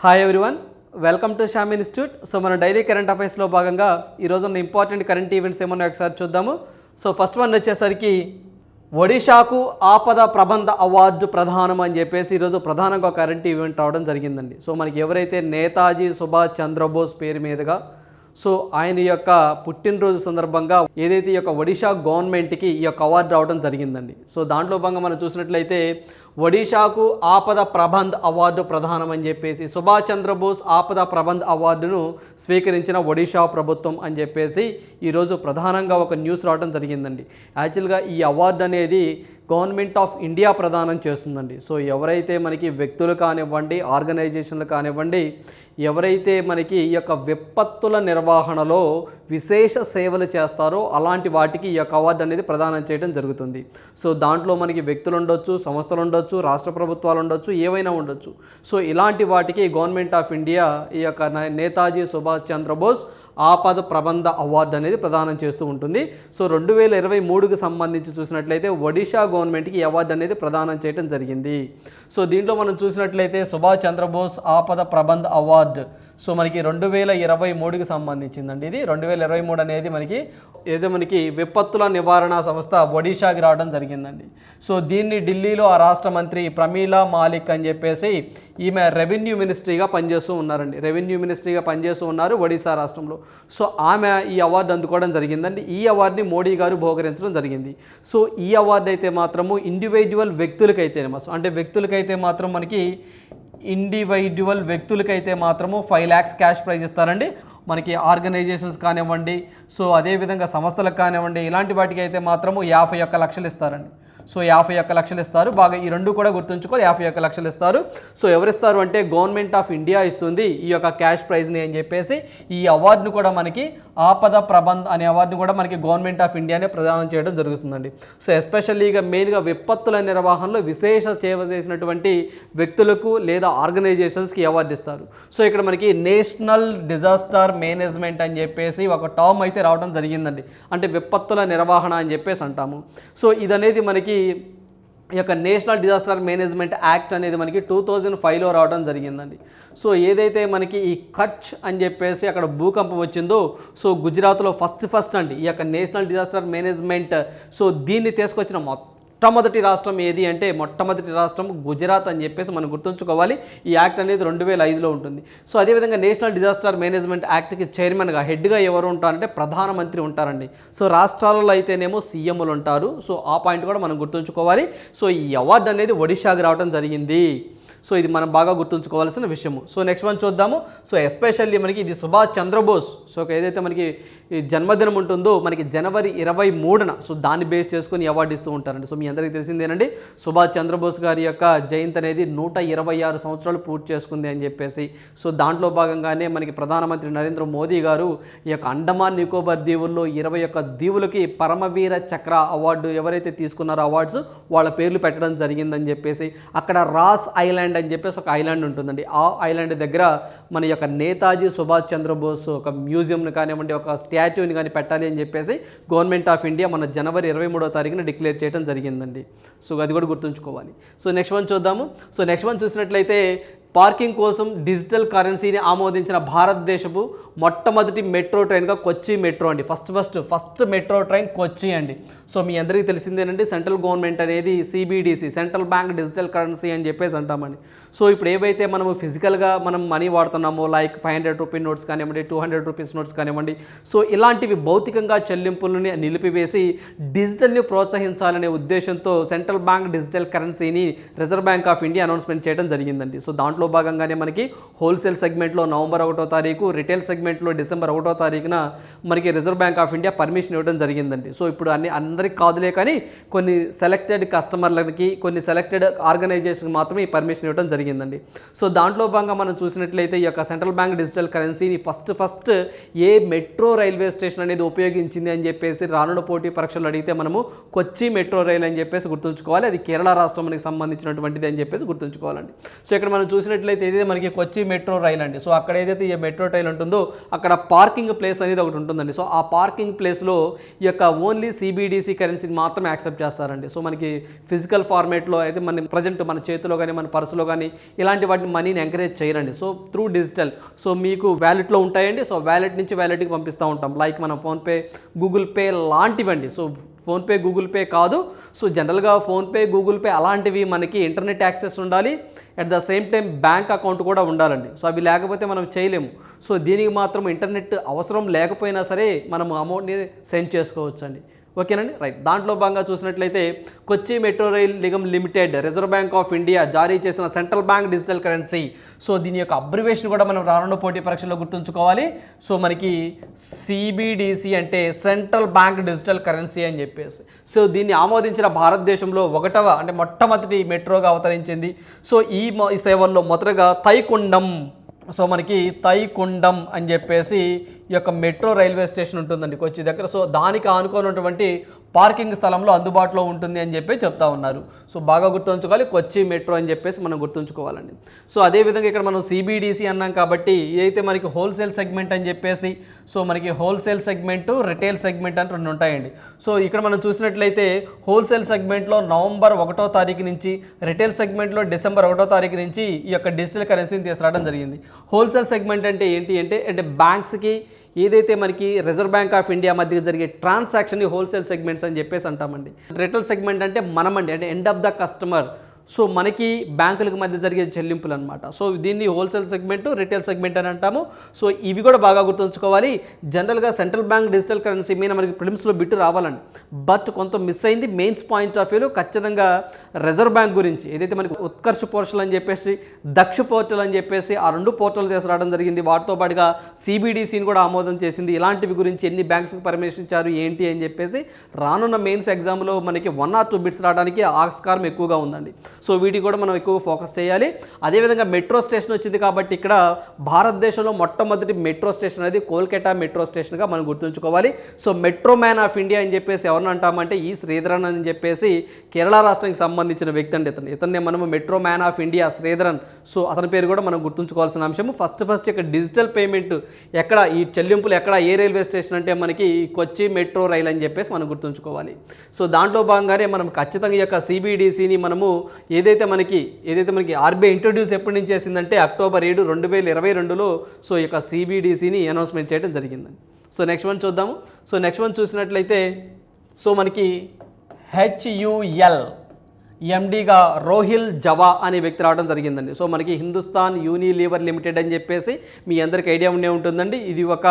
Hi everyone welcome to Sham institute so మన daily current అఫైర్స్లో భాగంగా ఈరోజు ఉన్న ఇంపార్టెంట్ కరెంట్ ఈవెంట్స్ ఏమన్నా ఒకసారి చూద్దాము. సో ఫస్ట్ వన్ వచ్చేసరికి ఒడిషాకు ఆపద ప్రబంధ అవార్డు ప్రధానం అని చెప్పేసి ఈరోజు ప్రధానంగా ఒక కరెంట్ ఈవెంట్ రావడం జరిగిందండి. సో మనకి ఎవరైతే నేతాజీ సుభాష్ చంద్రబోస్ పేరు మీదుగా సో ఆయన యొక్క పుట్టినరోజు సందర్భంగా ఏదైతే ఈ యొక్క ఒడిషా గవర్నమెంట్కి ఈ యొక్క అవార్డు రావడం జరిగిందండి. సో దాంట్లో భాగంగా మనం చూసినట్లయితే ఒడిషాకు ఆపద ప్రబంధ్ అవార్డు ప్రధానం అని చెప్పేసి సుభాష్ చంద్రబోస్ ఆపద ప్రబంధ్ అవార్డును స్వీకరించిన ఒడిషా ప్రభుత్వం అని చెప్పేసి ఈరోజు ప్రధానంగా ఒక న్యూస్ రావడం జరిగిందండి. యాక్చువల్గా ఈ అవార్డు అనేది గవర్నమెంట్ ఆఫ్ ఇండియా ప్రదానం చేస్తుందండి. సో ఎవరైతే మనకి వ్యక్తులు కానివ్వండి ఆర్గనైజేషన్లు కానివ్వండి ఎవరైతే మనకి ఈ యొక్క విపత్తుల నిర్వహణలో విశేష సేవలు చేస్తారో అలాంటి వాటికి ఈ యొక్క అవార్డు అనేది ప్రదానం చేయడం జరుగుతుంది. సో దాంట్లో మనకి వ్యక్తులు ఉండొచ్చు సంస్థలు ఉండొచ్చు రాష్ట్ర ప్రభుత్వాలు ఉండొచ్చు ఏవైనా ఉండొచ్చు. సో ఇలాంటి వాటికి గవర్నమెంట్ ఆఫ్ ఇండియా ఈ యొక్క నేతాజీ సుభాష్ చంద్రబోస్ ఆపద ప్రబంధ అవార్డు అనేది ప్రదానం చేస్తూ ఉంటుంది. సో రెండు వేల ఇరవై మూడుకు సంబంధించి చూసినట్లయితే ఒడిషా గవర్నమెంట్కి ఈ అవార్డు అనేది ప్రదానం చేయడం జరిగింది. సో దీంట్లో మనం చూసినట్లయితే సుభాష్ చంద్రబోస్ ఆపద ప్రబంధ అవార్డు సో మనకి రెండు వేల ఇరవై మూడుకి సంబంధించిందండి ఇది. రెండు వేల ఇరవై మూడు అనేది మనకి ఏదో మనకి విపత్తుల నివారణ సంస్థ ఒడిషాకి రావడం జరిగిందండి. సో దీన్ని ఢిల్లీలో ఆ రాష్ట్ర మంత్రి ప్రమీలా మాలిక్ అని చెప్పేసి ఈమె రెవెన్యూ మినిస్ట్రీగా పనిచేస్తూ ఉన్నారండి. రెవెన్యూ మినిస్ట్రీగా పనిచేస్తూ ఉన్నారు ఒడిశా రాష్ట్రంలో. సో ఆమె ఈ అవార్డు అందుకోవడం జరిగిందండి. ఈ అవార్డుని మోడీ గారు బహుకరించడం జరిగింది. సో ఈ అవార్డు అయితే మాత్రము ఇండివిజువల్ వ్యక్తులకైతే అంటే వ్యక్తులకైతే మాత్రం మనకి ఇండివిజువల్ వ్యక్తులకైతే మాత్రము ఫైవ్ ల్యాక్స్ క్యాష్ ప్రైజ్ ఇస్తారండి. మనకి ఆర్గనైజేషన్స్ కానివ్వండి సో అదేవిధంగా సంస్థలకు కానివ్వండి ఇలాంటి వాటికి అయితే మాత్రము యాభై ఒక్క లక్షలు ఇస్తారండి. సో యాభై ఒక్క లక్షలు ఇస్తారు. బాగా ఈ రెండు కూడా గుర్తుంచుకో యాభై ఒక్క లక్షలు ఇస్తారు. సో ఎవరిస్తారు అంటే గవర్నమెంట్ ఆఫ్ ఇండియా ఇస్తుంది. ఈ యొక్క క్యాష్ ప్రైజ్ని అని చెప్పేసి ఈ అవార్డును కూడా మనకి ఆపద ప్రబంధ అనే అవార్డును కూడా మనకి గవర్నమెంట్ ఆఫ్ ఇండియానే ప్రదానం చేయడం జరుగుతుందండి. సో ఎస్పెషల్లీగా మెయిన్గా విపత్తుల నిర్వహణలో విశేష సేవ చేసినటువంటి వ్యక్తులకు లేదా ఆర్గనైజేషన్స్కి అవార్డు ఇస్తారు. సో ఇక్కడ మనకి నేషనల్ డిజాస్టర్ మేనేజ్మెంట్ అని చెప్పేసి ఒక టర్మ్ అయితే రావడం జరిగిందండి. అంటే విపత్తుల నిర్వహణ అని చెప్పేసి అంటాము. సో ఇదనేది మనకి ఈ యొక్క నేషనల్ డిజాస్టర్ మేనేజ్మెంట్ యాక్ట్ అనేది మనకి టూ థౌజండ్ ఫైవ్లో రావడం జరిగిందండి. సో ఏదైతే మనకి ఈ కచ్ అని చెప్పేసి అక్కడ భూకంపం వచ్చిందో సో గుజరాత్లో ఫస్ట్ ఫస్ట్ అండి ఈ యొక్క నేషనల్ డిజాస్టర్ మేనేజ్మెంట్. సో దీన్ని తీసుకొచ్చిన మొత్తం మొట్టమొదటి రాష్ట్రం ఏది అంటే మొట్టమొదటి రాష్ట్రం గుజరాత్ అని చెప్పేసి మనం గుర్తుంచుకోవాలి. ఈ యాక్ట్ అనేది రెండు వేల ఐదులో ఉంటుంది. సో అదేవిధంగా నేషనల్ డిజాస్టర్ మేనేజ్మెంట్ యాక్ట్కి చైర్మన్గా హెడ్గా ఎవరు ఉంటారంటే ప్రధానమంత్రి ఉంటారండి. సో రాష్ట్రాలలో అయితేనేమో సీఎంలు ఉంటారు. సో ఆ పాయింట్ కూడా మనం గుర్తుంచుకోవాలి. సో ఈ అవార్డు అనేది ఒడిషాకి రావడం జరిగింది. సో ఇది మనం బాగా గుర్తుంచుకోవాల్సిన విషయము. సో నెక్స్ట్ వన్ చూద్దాము. సో ఎస్పెషల్లీ మనకి ఇది సుభాష్ చంద్రబోస్. సో ఏదైతే మనకి జన్మదినం ఉంటుందో మనకి జనవరి ఇరవై మూడున సో దాన్ని బేస్ చేసుకొని అవార్డు ఇస్తూ ఉంటారండి. సో మీ అందరికీ తెలిసిందేనండి సుభాష్ చంద్రబోస్ గారి యొక్క జయంతి అనేది నూట ఇరవై ఆరు సంవత్సరాలు పూర్తి చేసుకుంది అని చెప్పేసి సో దాంట్లో భాగంగానే మనకి ప్రధానమంత్రి నరేంద్ర మోదీ గారు ఈ యొక్క అండమాన్ నికోబార్ దీవుల్లో ఇరవై ఒక్క దీవులకి పరమవీర చక్ర అవార్డు ఎవరైతే తీసుకున్నారో అవార్డ్స్ వాళ్ళ పేర్లు పెట్టడం జరిగిందని చెప్పేసి అక్కడ రాస్ ఐలాండ్ అని చెప్పేసి ఒక ఐలాండ్ ఉంటుందండి. ఆ ఐలాండ్ దగ్గర మన యొక్క నేతాజీ సుభాష్ చంద్రబోస్ ఒక మ్యూజియంని కానివ్వండి ఒక స్టాచ్యూని కానీ పెట్టాలి అని చెప్పేసి గవర్నమెంట్ ఆఫ్ ఇండియా మన జనవరి ఇరవై మూడో తారీఖున డిక్లేర్ చేయడం జరిగిందండి. సో అది కూడా గుర్తుంచుకోవాలి. సో నెక్స్ట్ వన్ చూద్దాము. సో నెక్స్ట్ వన్ చూసినట్లయితే పార్కింగ్ కోసం డిజిటల్ కరెన్సీని ఆమోదించిన భారతదేశపు మొట్టమొదటి మెట్రో ట్రైన్గా కొచ్చి మెట్రో అండి. First first first metro train Kochi అండి. సో మీ అందరికీ తెలిసిందేనండి సెంట్రల్ గవర్నమెంట్ అనేది CBDC central bank digital currency అని చెప్పేసి అంటామని సో ఇప్పుడు ఏవైతే మనము ఫిజికల్గా మనం money వాడుతున్నామో like five hundred rupee notes కానివ్వండి టూ హండ్రెడ్ రూపీస్ నోట్స్ కానివ్వండి సో ఇలాంటివి భౌతికంగా చెల్లింపులని నిలిపివేసి డిజిటల్ని ప్రోత్సహించాలనే ఉద్దేశంతో సెంట్రల్ బ్యాంక్ డిజిటల్ కరెన్సీని Reserve Bank of India announcement చేయడం జరిగిందండి. సో దాంట్లో భాగంగానే మనకి హోల్సేల్ సెగ్మెంట్లో నవంబర్ ఒకటో తారీఖు రిటైల్ సెగ్మెంట్లో డిసెంబర్ ఒకటో తారీఖున మనకి reserve bank of India permission ఇవ్వడం జరిగిందండి. సో ఇప్పుడు అన్ని అందరికి కాదులే కానీ కొన్ని సెలెక్టెడ్ కస్టమర్లకి కొన్ని సెలెక్టెడ్ ఆర్గనైజేషన్కి మాత్రమే ఈ పర్మిషన్ ఇవ్వడం జరిగిందండి. సో దాంట్లో భాగంగా మనం చూసినట్లయితే ఈ యొక్క సెంట్రల్ బ్యాంక్ డిజిటల్ కరెన్సీని ఫస్ట్ ఫస్ట్ ఏ మెట్రో రైల్వే స్టేషన్ అనేది ఉపయోగించింది అని చెప్పేసి రానున్న పోటీ పరీక్షలు అడిగితే మనము కొచ్చి మెట్రో రైల్ అని చెప్పేసి గుర్తుంచుకోవాలి. అది కేరళ రాష్ట్రానికి సంబంధించినటువంటిది అని చెప్పేసి గుర్తుంచుకోవాలండి. సో ఇక్కడ మనం చూసినట్లయితే ఏదైతే మనకి కొచ్చి మెట్రో రైల్ అండి సో అక్కడ ఏదైతే ఈ మెట్రో రైల్ ఉంటుందో అక్కడ పార్కింగ్ ప్లేస్ అనేది ఒకటి ఉంటుందండి. సో ఆ పార్కింగ్ ప్లేస్లో ఈ యొక్క ఓన్లీ సిబిడిసి కరెన్సీని మాత్రమే యాక్సెప్ట్ చేస్తారండి. సో మనకి ఫిజికల్ ఫార్మేట్లో అయితే మన ప్రజెంట్ మన చేతిలో కానీ మన పర్సులో కానీ ఇలాంటి వాటిని మనీని ఎంకరేజ్ చేయరండి. So through digital. సో మీకు వ్యాలెట్లో ఉంటాయండి. సో వ్యాలెట్ నుంచి వ్యాలెట్కి పంపిస్తూ ఉంటాం. లైక్ మనం ఫోన్పే గూగుల్ పే లాంటివండి. సో ఫోన్పే గూగుల్ పే కాదు. సో జనరల్గా ఫోన్పే గూగుల్ పే అలాంటివి మనకి ఇంటర్నెట్ యాక్సెస్ ఉండాలి. At the same time bank account కూడా ఉండాలండి. సో అవి లేకపోతే మనం చేయలేము. సో దీనికి మాత్రం ఇంటర్నెట్ అవసరం లేకపోయినా సరే మనం అమౌంట్ని సెండ్ చేసుకోవచ్చండి. ఓకేనండి? రైట్. దాంట్లో భాగంగా చూసినట్లయితే Kochi metro rail Nigam limited reserve bank of India జారీ చేసిన central bank digital currency. So దీని యొక్క అబ్రివేషన్ కూడా మనం రానున్న పోటీ పరీక్షలో గుర్తుంచుకోవాలి. సో మనకి సిబిడిసి అంటే సెంట్రల్ బ్యాంక్ డిజిటల్ కరెన్సీ అని చెప్పేసి. సో దీన్ని ఆమోదించిన భారతదేశంలో ఒకటవ అంటే మొట్టమొదటి మెట్రోగా అవతరించింది. సో ఈ ఈ సేవల్లో మొదటగా తైకుండం సో మనకి తైకుండం అని చెప్పేసి ఈ యొక్క మెట్రో రైల్వే స్టేషన్ ఉంటుందండి కొచ్చి దగ్గర. సో దానికి ఆనుకోనటువంటి పార్కింగ్ స్థలంలో అందుబాటులో ఉంటుంది అని చెప్పి చెప్తా ఉన్నారు. సో బాగా గుర్తుంచుకోవాలి. కొచ్చి మెట్రో అని చెప్పేసి మనం గుర్తుంచుకోవాలండి. సో అదేవిధంగా ఇక్కడ మనం సిబిడిసి అన్నాం కాబట్టి ఏదైతే మనకి హోల్సేల్ సెగ్మెంట్ అని చెప్పేసి సో మనకి హోల్సేల్ సెగ్మెంట్ రిటైల్ సెగ్మెంట్ అని రెండు ఉంటాయండి. సో ఇక్కడ మనం చూసినట్లయితే హోల్సేల్ సెగ్మెంట్లో నవంబర్ ఒకటో తారీఖు నుంచి రిటైల్ సెగ్మెంట్లో డిసెంబర్ ఒకటో తారీఖు నుంచి ఈ యొక్క డిజిటల్ కరెన్సీని తీసుకురావడం జరిగింది. హోల్సేల్ సెగ్మెంట్ అంటే ఏంటి అంటే అంటే బ్యాంక్స్కి ఏదైతే మనకి రిజర్వ్ బ్యాంక్ ఆఫ్ ఇండియా మధ్య జరిగే ట్రాన్సాక్షన్ హోల్సేల్ సెగ్మెంట్స్ అని చెప్పేసి అంటామండి. రిటైల్ సెగ్మెంట్ అంటే మనమండి అంటే end of the customer so మనకి బ్యాంకులకు మధ్య జరిగే చెల్లింపులు అనమాట సో దీన్ని హోల్సేల్ సెగ్మెంట్ రిటైల్ సెగ్మెంట్ అని అంటాము. సో ఇవి కూడా బాగా గుర్తుంచుకోవాలి. జనరల్గా సెంట్రల్ బ్యాంక్ డిజిటల్ కరెన్సీ మీద మనకి ప్రిలిమ్స్లో బిట్టు రావాలండి. బట్ కొంత మిస్ అయింది. మెయిన్స్ పాయింట్ ఆఫ్ వ్యూలో ఖచ్చితంగా రిజర్వ్ బ్యాంక్ గురించి ఏదైతే మనకి ఉత్కర్ష పోర్టల్ అని చెప్పేసి దక్ష పోర్టల్ అని చెప్పేసి ఆ రెండు పోర్టల్ తీసుకురావడం జరిగింది. వాటితో పాటుగా సిబిడిసిని కూడా ఆమోదం చేసింది. ఇలాంటివి గురించి ఎన్ని బ్యాంక్స్కి పర్మిషన్ ఇచ్చారు ఏంటి అని చెప్పేసి రానున్న మెయిన్స్ ఎగ్జామ్లో మనకి వన్ ఆర్ టూ బిట్స్ రావడానికి ఆస్కారం ఎక్కువగా ఉందండి. సో వీటికి కూడా మనం ఎక్కువ ఫోకస్ చేయాలి. అదేవిధంగా మెట్రో స్టేషన్ వచ్చింది కాబట్టి ఇక్కడ భారతదేశంలో మొట్టమొదటి మెట్రో స్టేషన్ అనేది కోల్కతా మెట్రో స్టేషన్గా మనం గుర్తుంచుకోవాలి. So metro man of India అని చెప్పేసి ఎవరిని అంటామంటే ఈ శ్రీధరన్ అని చెప్పేసి కేరళ రాష్ట్రానికి సంబంధించిన వ్యక్తి అండి ఇతను. ఇతన్ని మనము metro man of India Sreedharan. So అతని పేరు కూడా మనం గుర్తుంచుకోవాల్సిన అంశం ఫస్ట్ ఫస్ట్ ఇక్కడ డిజిటల్ పేమెంట్ ఎక్కడ ఈ చెల్లింపులు ఎక్కడ ఏ రైల్వే స్టేషన్ అంటే మనకి కొచ్చి మెట్రో రైల్ అని చెప్పేసి మనం గుర్తుంచుకోవాలి. సో దాంట్లో భాగంగానే మనం ఖచ్చితంగా ఈ యొక్క సిబిడిసిని మనము ఏదైతే మనకి ఏదైతే మనకి ఆర్బీఐ ఇంట్రొడ్యూస్ ఎప్పటి నుంచి చేసిందంటే అక్టోబర్ ఏడు రెండు వేల ఇరవై రెండులో సో ఈ యొక్క సిబిడిసిని అనౌన్స్మెంట్ చేయడం జరిగిందండి సో నెక్స్ట్ వన్ చూద్దాము. సో నెక్స్ట్ వన్ చూసినట్లయితే సో మనకి హెచ్యుఎల్ ఎండీగా రోహిల్ జవా అనే వ్యక్తి రావడం జరిగిందండి. సో మనకి హిందుస్థాన్ యూనిలీవర్ లిమిటెడ్ అని చెప్పేసి మీ అందరికి ఐడియా ఉండే ఉంటుందండి. ఇది ఒక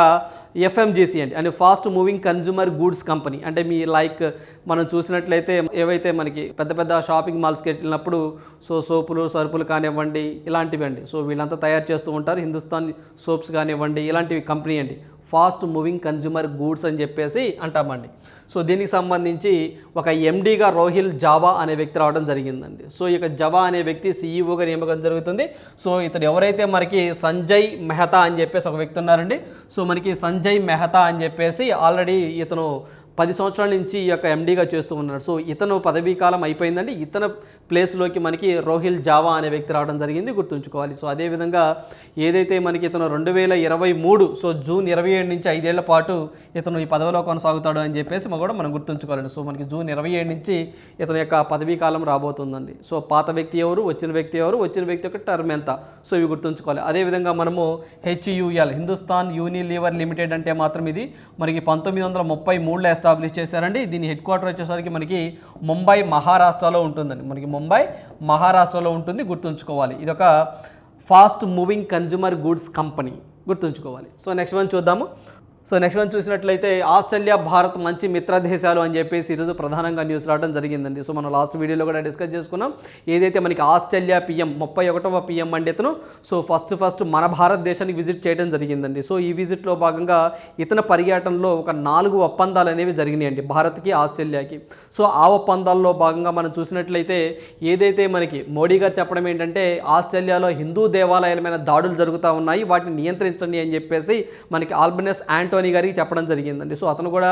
ఎఫ్ఎంజీసీ అండి. అంటే fast moving consumer goods company. అంటే మీ లైక్ మనం చూసినట్లయితే ఏవైతే మనకి పెద్ద పెద్ద షాపింగ్ మాల్స్కి వెళ్ళినప్పుడు సో సోపులు సరుపులు కానివ్వండి ఇలాంటివి అండి. సో వీళ్ళంతా తయారు చేస్తూ ఉంటారు. హిందుస్థాన్ సోప్స్ కానివ్వండి ఇలాంటివి కంపెనీ అండి. ఫాస్ట్ మూవింగ్ కన్జ్యూమర్ గూడ్స్ అని చెప్పేసి అంటామండి. సో దీనికి సంబంధించి ఒక ఎండీగా రోహిల్ జావా అనే వ్యక్తి రావడం జరిగిందండి. సో ఈ యొక్క జవా అనే వ్యక్తి సీఈఓగా నియమకం జరుగుతుంది. సో ఇతడు ఎవరైతే మనకి సంజయ్ మెహతా అని చెప్పేసి ఒక వ్యక్తి ఉన్నారండి. సో మనకి సంజయ్ మెహతా అని చెప్పేసి ఆల్రెడీ ఇతను పది సంవత్సరాల నుంచి ఈ యొక్క ఎండీగా చేస్తూ ఉన్నాడు. సో ఇతను పదవీ కాలం అయిపోయిందండి. ఇతను ప్లేస్లోకి మనకి రోహిల్ జావా అనే వ్యక్తి రావడం జరిగింది గుర్తుంచుకోవాలి. సో అదేవిధంగా ఏదైతే మనకి ఇతను రెండు వేల ఇరవై మూడు సో జూన్ ఇరవై ఏడు నుంచి ఐదేళ్ళ పాటు ఇతను ఈ పదవిలో కొనసాగుతాడు అని చెప్పేసి మనం కూడా మనం గుర్తుంచుకోవాలండి. సో మనకి జూన్ ఇరవై ఏడు నుంచి ఇతని యొక్క పదవీ కాలం రాబోతుందండి. సో పాత వ్యక్తి ఎవరు వచ్చిన వ్యక్తి ఎవరు వచ్చిన వ్యక్తి యొక్క టర్మ్ ఎంత? సో ఇవి గుర్తుంచుకోవాలి. అదేవిధంగా మనము హెచ్యుఎల్ హిందుస్థాన్ యూనిలీవర్ లిమిటెడ్ అంటే మాత్రం ఇది మనకి పంతొమ్మిది వందల ముప్పై మూడులో ఎస్టాబ్లిష్ చేశారండి. దీని హెడ్ క్వార్టర్ వచ్చేసరికి మనకి ముంబై మహారాష్ట్రలో ఉంటుందండి. మనకి ముంబై మహారాష్ట్రలో ఉంటుంది గుర్తుంచుకోవాలి. ఇది ఒక fast moving consumer goods company గుర్తుంచుకోవాలి. సో నెక్స్ట్ వన్ చూద్దాము. సో నెక్స్ట్ వన్ చూసినట్లయితే ఆస్ట్రేలియా భారత్ మంచి మిత్ర దేశాలు అని చెప్పేసి ఈరోజు ప్రధానంగా న్యూస్ రావడం జరిగిందండి. సో మనం లాస్ట్ వీడియోలో కూడా డిస్కస్ చేసుకున్నాం. ఏదైతే మనకి ఆస్ట్రేలియా పిఎం ముప్పై ఒకటవ పిఎం అండి ఇతను సో ఫస్ట్ ఫస్ట్ మన భారతదేశానికి విజిట్ చేయడం జరిగిందండి. సో ఈ విజిట్లో భాగంగా ఇతని పర్యటనలో ఒక నాలుగు ఒప్పందాలు అనేవి జరిగినాయండి భారత్కి ఆస్ట్రేలియాకి. సో ఆ ఒప్పందాల్లో భాగంగా మనం చూసినట్లయితే ఏదైతే మనకి మోడీ గారు చెప్పడం ఏంటంటే ఆస్ట్రేలియాలో హిందూ దేవాలయాల మీద దాడులు జరుగుతూ ఉన్నాయి వాటిని నియంత్రించండి అని చెప్పేసి మనకి ఆల్బనెస్ యాంటో యాంటోనీ గారికి చెప్పడం జరిగిందండి. సో అతను కూడా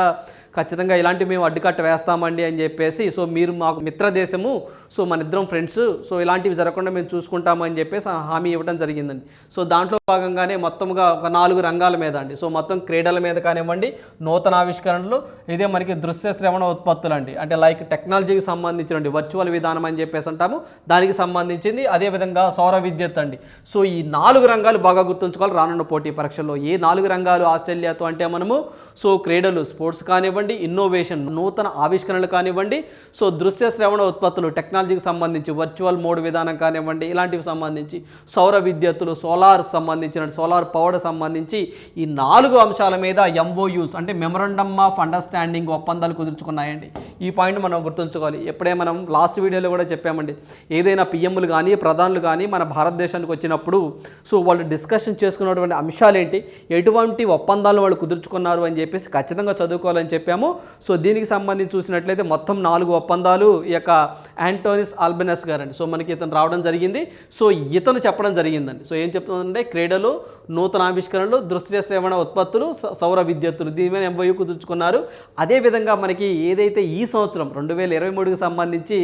ఖచ్చితంగా ఇలాంటి మేము అడ్డుకట్ట వేస్తామండి అని చెప్పేసి సో మీరు మాకు మిత్ర దేశము సో మన ఇద్దరం ఫ్రెండ్స్ సో ఇలాంటివి జరగకుండా మేము చూసుకుంటామని చెప్పేసి హామీ ఇవ్వడం జరిగిందండి. సో దాంట్లో భాగంగానే మొత్తంగా ఒక నాలుగు రంగాల మీద అండి. సో మొత్తం క్రీడల మీద కానివ్వండి నూతన ఆవిష్కరణలు ఇదే మనకి దృశ్య శ్రవణ ఉత్పత్తులు అండి అంటే లైక్ టెక్నాలజీకి సంబంధించినండి వర్చువల్ విధానం అని చెప్పేసి అంటాము. దానికి సంబంధించింది అదేవిధంగా సౌర విద్యుత్ అండి. సో ఈ నాలుగు రంగాలు బాగా గుర్తుంచుకోవాలి. రానున్న పోటీ పరీక్షల్లో ఏ నాలుగు రంగాలు ఆస్ట్రేలియాతో అంటే మనము సో క్రీడలు స్పోర్ట్స్ కానివ్వండి ఇన్నోవేషన్ నూతన ఆవిష్కరణలు కానివ్వండి సో దృశ్య శ్రవణ ఉత్పత్తులు టెక్నాలజీకి సంబంధించి వర్చువల్ మోడ్ విధానం కానివ్వండి ఇలాంటివి సంబంధించి సౌర విద్యుత్తులు సోలార్ సంబంధించిన సోలార్ పవర్ సంబంధించి ఈ నాలుగు అంశాల మీద ఎంఓయూస్ అంటే మెమరండమ్ ఆఫ్ అండర్స్టాండింగ్ ఒప్పందాలు కుదుర్చుకున్నాయండి. ఈ పాయింట్ మనం గుర్తుంచుకోవాలి. ఎప్పుడే మనం లాస్ట్ వీడియోలో కూడా చెప్పామండి. ఏదైనా పిఎంలు కానీ ప్రధానులు కానీ మన భారతదేశానికి వచ్చినప్పుడు సో వాళ్ళు డిస్కషన్ చేసుకున్నటువంటి అంశాలు ఏంటి ఎటువంటి ఒప్పందాలు వాళ్ళు కుదుర్చుకున్నారు అని చెప్పేసి ఖచ్చితంగా చదువుకోవాలని చెప్పాము సో దీనికి సంబంధించి చూసినట్లయితే మొత్తం నాలుగు ఒప్పందాలు ఈ యొక్క యాంటోనిస్ ఆల్బెనస్ గారండి. సో మనకి ఇతను రావడం జరిగింది. సో ఇతను చెప్పడం జరిగిందండి. సో ఏం చెప్తుందంటే క్రీడలు నూతన ఆవిష్కరణలు దృశ్య శ్రవణ ఉత్పత్తులు సౌర విద్యుత్తులు దీని మీద ఎంఓయూ కుదుర్చుకున్నారు. అదేవిధంగా మనకి ఏదైతే ఈ సంవత్సరం రెండు వేల ఇరవై మూడుకి సంబంధించి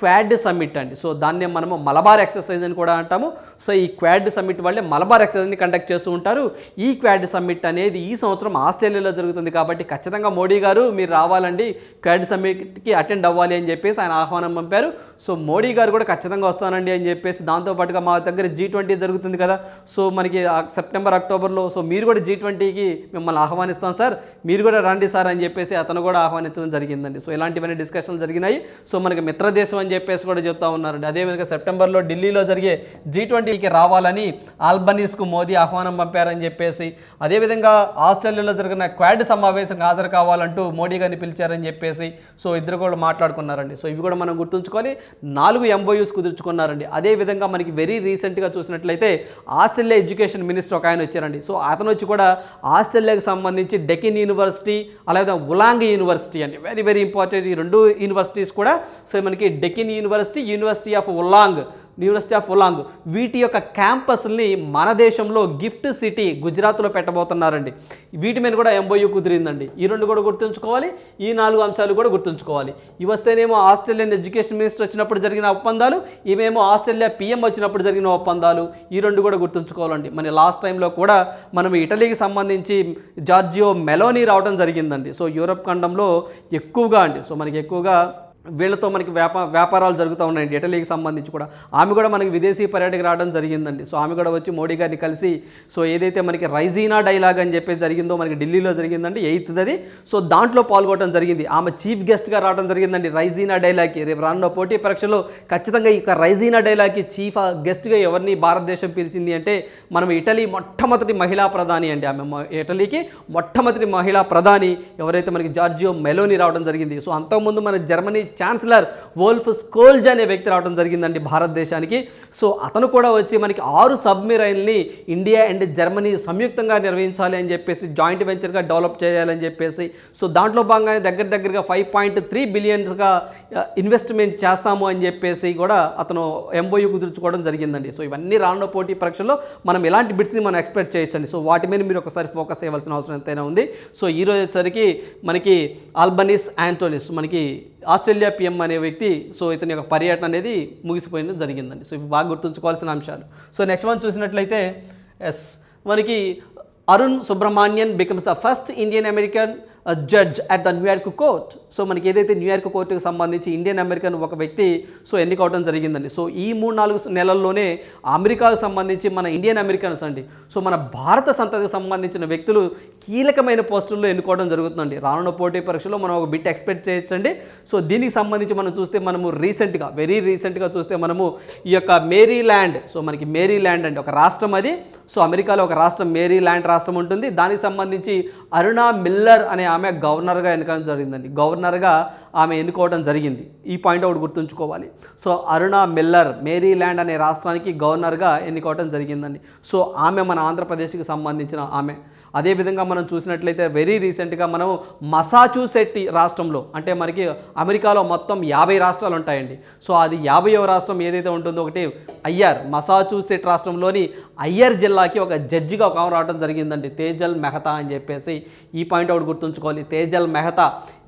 క్వాడ్ సమ్మిట్ అండి. సో దాన్ని మనము మలబార్ ఎక్సర్సైజ్ అని కూడా అంటాము. సో ఈ క్వాడ్ సమ్మిట్ వాళ్ళే మలబార్ ఎక్సర్సైజ్ని కండక్ట్ చేస్తూ ఉంటారు. ఈ క్వాడ్ సమ్మిట్ అనేది ఈ సంవత్సరం ఆస్ట్రేలియాలో జరుగుతుంది కాబట్టి ఖచ్చితంగా మోడీ గారు మీరు రావాలండి క్వాడ్ సమ్మిట్కి అటెండ్ అవ్వాలి అని చెప్పేసి ఆయన ఆహ్వానం పంపారు. సో మోడీ గారు కూడా ఖచ్చితంగా వస్తానండి అని చెప్పేసి దాంతోపాటుగా మా దగ్గర జీ ట్వంటీ జరుగుతుంది కదా. సో మనకి ఆ సెప్టెంబర్ అక్టోబర్లో సో మీరు కూడా జీ ట్వంటీకి మిమ్మల్ని ఆహ్వానిస్తాం సార్. మీరు కూడా రండి సార్ అని చెప్పేసి అతను కూడా ఆహ్వానించడం జరిగిందండి. సో ఇలాంటివన్నీ డిస్కషన్లు జరిగినాయి. సో మనకి మిత్రదేశం అని చెప్పేసి కూడా చెప్తా ఉన్నారండి. అదేవిధంగా సెప్టెంబర్లో ఢిల్లీలో జరిగే జీ ట్వంటీకి రావాలని ఆల్బనీస్కు మోదీ ఆహ్వానం పంపారని చెప్పేసి అదేవిధంగా ఆస్ట్రేలియాలో జరిగిన క్వాడ్ సమావేశం హాజరు అంటూ మోడీ గారిని పిలిచారని చెప్పేసి సో ఇద్దరు కూడా మాట్లాడుకున్నారండి. సో ఇవి కూడా మనం గుర్తుంచుకొని నాలుగు ఎంబోయూస్ కుదుర్చుకున్నారండి. అదేవిధంగా మనకి వెరీ రీసెంట్గా చూసినట్లయితే ఆస్ట్రేలియా ఎడ్యుకేషన్ మినిస్టర్ ఒక ఆయన వచ్చారండి. సో అతను వచ్చి కూడా ఆస్ట్రేలియాకి సంబంధించి డెకిన్ యూనివర్సిటీ అలాగే ఉలాంగ్ యూనివర్సిటీ అండి. వెరీ వెరీ ఇంపార్టెంట్ ఈ రెండు యూనివర్సిటీస్ కూడా. సో మనకి Deakin university university of Wollongong university of Wollongong వీటి యొక్క క్యాంపస్ని మన దేశంలో గిఫ్ట్ సిటీ గుజరాత్లో పెట్టబోతున్నారండి. వీటి మీద కూడా ఎంబోయూ కుదిరిందండి. ఈ రెండు కూడా గుర్తుంచుకోవాలి ఈ నాలుగు అంశాలు కూడా గుర్తుంచుకోవాలి. ఇవి వస్తేనేమో ఆస్ట్రేలియన్ ఎడ్యుకేషన్ మినిస్టర్ వచ్చినప్పుడు జరిగిన ఒప్పందాలు ఇవేమో ఆస్ట్రేలియా పిఎం వచ్చినప్పుడు జరిగిన ఒప్పందాలు ఈ రెండు కూడా గుర్తుంచుకోవాలండి. మన లాస్ట్ టైంలో కూడా మనం ఇటలీకి సంబంధించి జార్జియో మెలోనీ రావడం జరిగిందండి. సో యూరప్ ఖండంలో ఎక్కువగా అండి. సో మనకి ఎక్కువగా వీళ్ళతో మనకి వ్యాపా వ్యాపారాలు జరుగుతూ ఉన్నాయండి. ఇటలీకి సంబంధించి కూడా. ఆమె కూడా మనకి విదేశీ పర్యటనకు రావడం జరిగిందండి. సో ఆమె కూడా వచ్చి మోడీ గారిని కలిసి సో ఏదైతే మనకి రైజీనా డైలాగ్ అని చెప్పేసి జరిగిందో మనకి ఢిల్లీలో జరిగిందండి. ఎయిత్ది సో దాంట్లో పాల్గొనడం జరిగింది. ఆమె చీఫ్ గెస్ట్గా రావడం జరిగిందండి రైజీనా డైలాగ్కి. రేపు రానున్న పోటీ పరీక్షలో ఖచ్చితంగా ఈ రైజీనా డైలాగ్కి చీఫ్ గెస్ట్గా ఎవరిని భారతదేశం పిలిచింది అంటే మనం ఇటలీ మొట్టమొదటి మహిళా ప్రధాని అండి ఆమె. ఇటలీకి మొట్టమొదటి మహిళా ప్రధాని ఎవరైతే మనకి జార్జియో మెలోని రావడం జరిగింది. సో అంతకుముందు మన జర్మనీ ఛాన్సలర్ వోల్ఫ్ స్కోల్జ్ అనే వ్యక్తి రావడం జరిగిందండి భారతదేశానికి. సో అతను కూడా వచ్చి మనకి ఆరు సబ్మెరైన్ని ఇండియా అండ్ జర్మనీ సంయుక్తంగా నిర్వహించాలి అని చెప్పేసి జాయింట్ వెంచర్గా డెవలప్ చేయాలని చెప్పేసి సో దాంట్లో భాగంగానే దగ్గర దగ్గరగా ఫైవ్ పాయింట్ త్రీ బిలియన్స్గా ఇన్వెస్ట్మెంట్ చేస్తాము అని చెప్పేసి కూడా అతను ఎంఓయూ కుదుర్చుకోవడం జరిగిందండి. సో ఇవన్నీ రానున్న పోటీ పరీక్షలో మనం ఎలాంటి బిట్స్ని మనం ఎక్స్పెక్ట్ చేయొచ్చండి. సో వాటి మీద మీరు ఒకసారి ఫోకస్ చేయవలసిన అవసరం ఎంతైనా ఉంది. సో ఈరోజు రోజు వచ్చేసరికి మనకి ఆల్బనీస్ యాంటోనిస్ మనకి ఆస్ట్రేలియా పిఎం అనే వ్యక్తి సో ఇతని యొక్క పర్యటన అనేది ముగిసిపోయిన జరిగిందండి. సో ఇవి బాగా గుర్తుంచుకోవాల్సిన అంశాలు. సో నెక్స్ట్ వన్ చూసినట్లయితే ఎస్ మనకి Arun Subrahmanyan becomes the first Indian American judge at the New York court so మనకి ఏదైతే న్యూయార్క్ కోర్టుకు సంబంధించి ఇండియన్ అమెరికన్ ఒక వ్యక్తి సో ఎన్నికవడం జరిగిందండి. సో ఈ మూడు నాలుగు నెలల్లోనే అమెరికాకు సంబంధించి మన ఇండియన్ అమెరికన్స్ అండి. సో మన భారత సంతతికి సంబంధించిన వ్యక్తులు కీలకమైన పోస్టుల్లో ఎన్నుకోవడం జరుగుతుందండి. రానున్న పోటీ పరీక్షలో మనం ఒక బిట్ ఎక్స్పెక్ట్ చేయొచ్చండి. సో దీనికి సంబంధించి మనం చూస్తే మనము రీసెంట్గా వెరీ రీసెంట్గా చూస్తే మనము ఈ యొక్క మేరీ ల్యాండ్ సో మనకి మేరీ ల్యాండ్ అండి. ఒక రాష్ట్రం అది. సో అమెరికాలో ఒక రాష్ట్రం మేరీ ల్యాండ్ రాష్ట్రం ఉంటుంది. దానికి సంబంధించి అరుణ మిల్లర్ అనే ఆమె గవర్నర్గా ఎన్నుకోవడం జరిగిందండి. గవర్నర్గా ఆమె ఎన్నుకోవడం జరిగింది. ఈ పాయింట్ ఒకటి గుర్తుంచుకోవాలి. So Aruna Miller Maryland అనే రాష్ట్రానికి గవర్నర్గా ఎన్నుకోవడం జరిగిందండి. సో ఆమె మన ఆంధ్రప్రదేశ్కి సంబంధించిన ఆమె. అదేవిధంగా మనం చూసినట్లయితే వెరీ రీసెంట్గా మనం మసాచుసెట్ రాష్ట్రంలో అంటే మనకి అమెరికాలో మొత్తం యాభై రాష్ట్రాలు ఉంటాయండి. సో అది యాభైవ రాష్ట్రం ఏదైతే ఉంటుందో ఒకటి అయ్యర్ మసాచూసెట్ రాష్ట్రంలోని అయ్యర్ జిల్లాకి ఒక జడ్జిగా ఒక ఆమె రావడం జరిగిందండి. తేజల్ మెహతా అని చెప్పేసి ఈ పాయింట్ ఒకటి గుర్తుంచుకోవాలి. తేజల్ మెహతా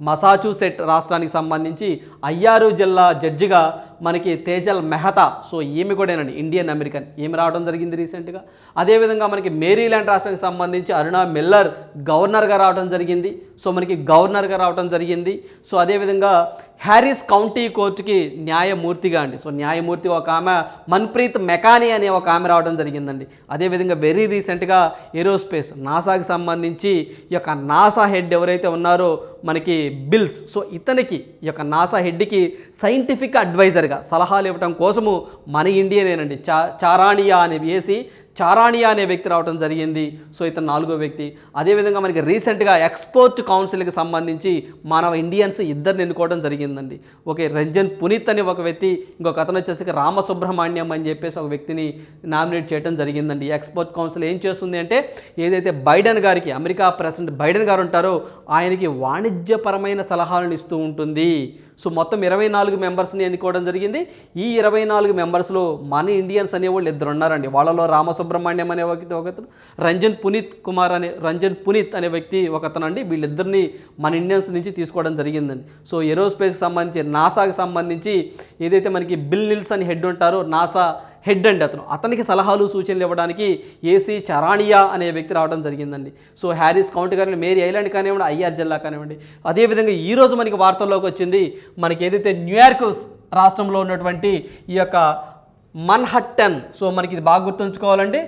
మసాచూసెట్ రాష్ట్రానికి సంబంధించి అయ్యారు జిల్లా జడ్జిగా మనకి తేజల్ మెహతా సో ఈమె కూడానండి ఇండియన్ అమెరికన్ ఈమె రావడం జరిగింది రీసెంట్గా అదేవిధంగా మనకి మేరీల్యాండ్ రాష్ట్రానికి సంబంధించి అరుణ మిల్లర్ గవర్నర్గా రావడం జరిగింది. సో మనకి గవర్నర్గా రావడం జరిగింది. సో అదేవిధంగా హ్యారిస్ కౌంటీ కోర్టుకి న్యాయమూర్తిగా అండి. సో న్యాయమూర్తి ఒక ఆమె మన్ప్రీత్ మెకానీ అనే ఒక ఆమె రావడం జరిగిందండి. అదేవిధంగా వెరీ రీసెంట్గా ఏరోస్పేస్ నాసాకి సంబంధించి ఈ యొక్క నాసా హెడ్ ఎవరైతే ఉన్నారో మనకి బిల్స్. సో ఇతనికి ఈ యొక్క నాసా హెడ్కి సైంటిఫిక్ అడ్వైజర్గా సలహాలు ఇవ్వడం కోసము మన ఇండియనేనండి. చా చారాణియా అని వేసి చారాణియా అనే వ్యక్తి రావడం జరిగింది. సో ఇతను నాలుగో వ్యక్తి. అదేవిధంగా మనకి రీసెంట్గా ఎక్స్పోర్ట్ కౌన్సిల్కి సంబంధించి మన ఇండియన్స్ ఇద్దరిని ఎన్నుకోవడం జరిగిందండి. ఓకే రంజన్ పునీత్ అనే ఒక వ్యక్తి ఇంకొక అతను వచ్చేసి రామసుబ్రహ్మణ్యం అని చెప్పేసి ఒక వ్యక్తిని నామినేట్ చేయడం జరిగిందండి. ఎక్స్పోర్ట్ కౌన్సిల్ ఏం చేస్తుంది అంటే ఏదైతే బైడెన్ గారికి అమెరికా ప్రెసిడెంట్ బైడెన్ గారు ఉంటారో ఆయనకి వాణిజ్యపరమైన సలహాలను ఇస్తూ ఉంటుంది. సో మొత్తం ఇరవై నాలుగు మెంబర్స్ని ఎన్నుకోవడం జరిగింది. ఈ ఇరవై నాలుగు మెంబర్స్లో మన ఇండియన్స్ అనేవాళ్ళు ఇద్దరు ఉన్నారండి. వాళ్ళలో రామసుబ్రహ్మణ్యం అనే వ్యక్తి ఒకతను రంజన్ పునీత్ కుమార్ అనే రంజన్ పునీత్ అనే వ్యక్తి ఒకతను అండి. వీళ్ళిద్దరిని మన ఇండియన్స్ నుంచి తీసుకోవడం జరిగిందండి. సో ఏరోస్పేస్కి సంబంధించి నాసాకి సంబంధించి ఏదైతే మనకి బిల్ నిల్స్ అని హెడ్ ఉంటారో నాసా హెడ్ అండి అతను. అతనికి సలహాలు సూచనలు ఇవ్వడానికి ఏసీ చరాణియా అనే వ్యక్తి రావడం జరిగిందండి. సో హ్యారిస్ కౌంటీ కానివ్వండి మేరీ ఐలాండ్ కానివ్వండి ఐఆర్ జిల్లా కానివ్వండి. అదేవిధంగా ఈరోజు మనకి వార్తల్లోకి వచ్చింది మనకి ఏదైతే న్యూయార్క్ రాష్ట్రంలో ఉన్నటువంటి ఈ యొక్క మన్హట్టన్ సో మనకి ఇది బాగా గుర్తుంచుకోవాలంటే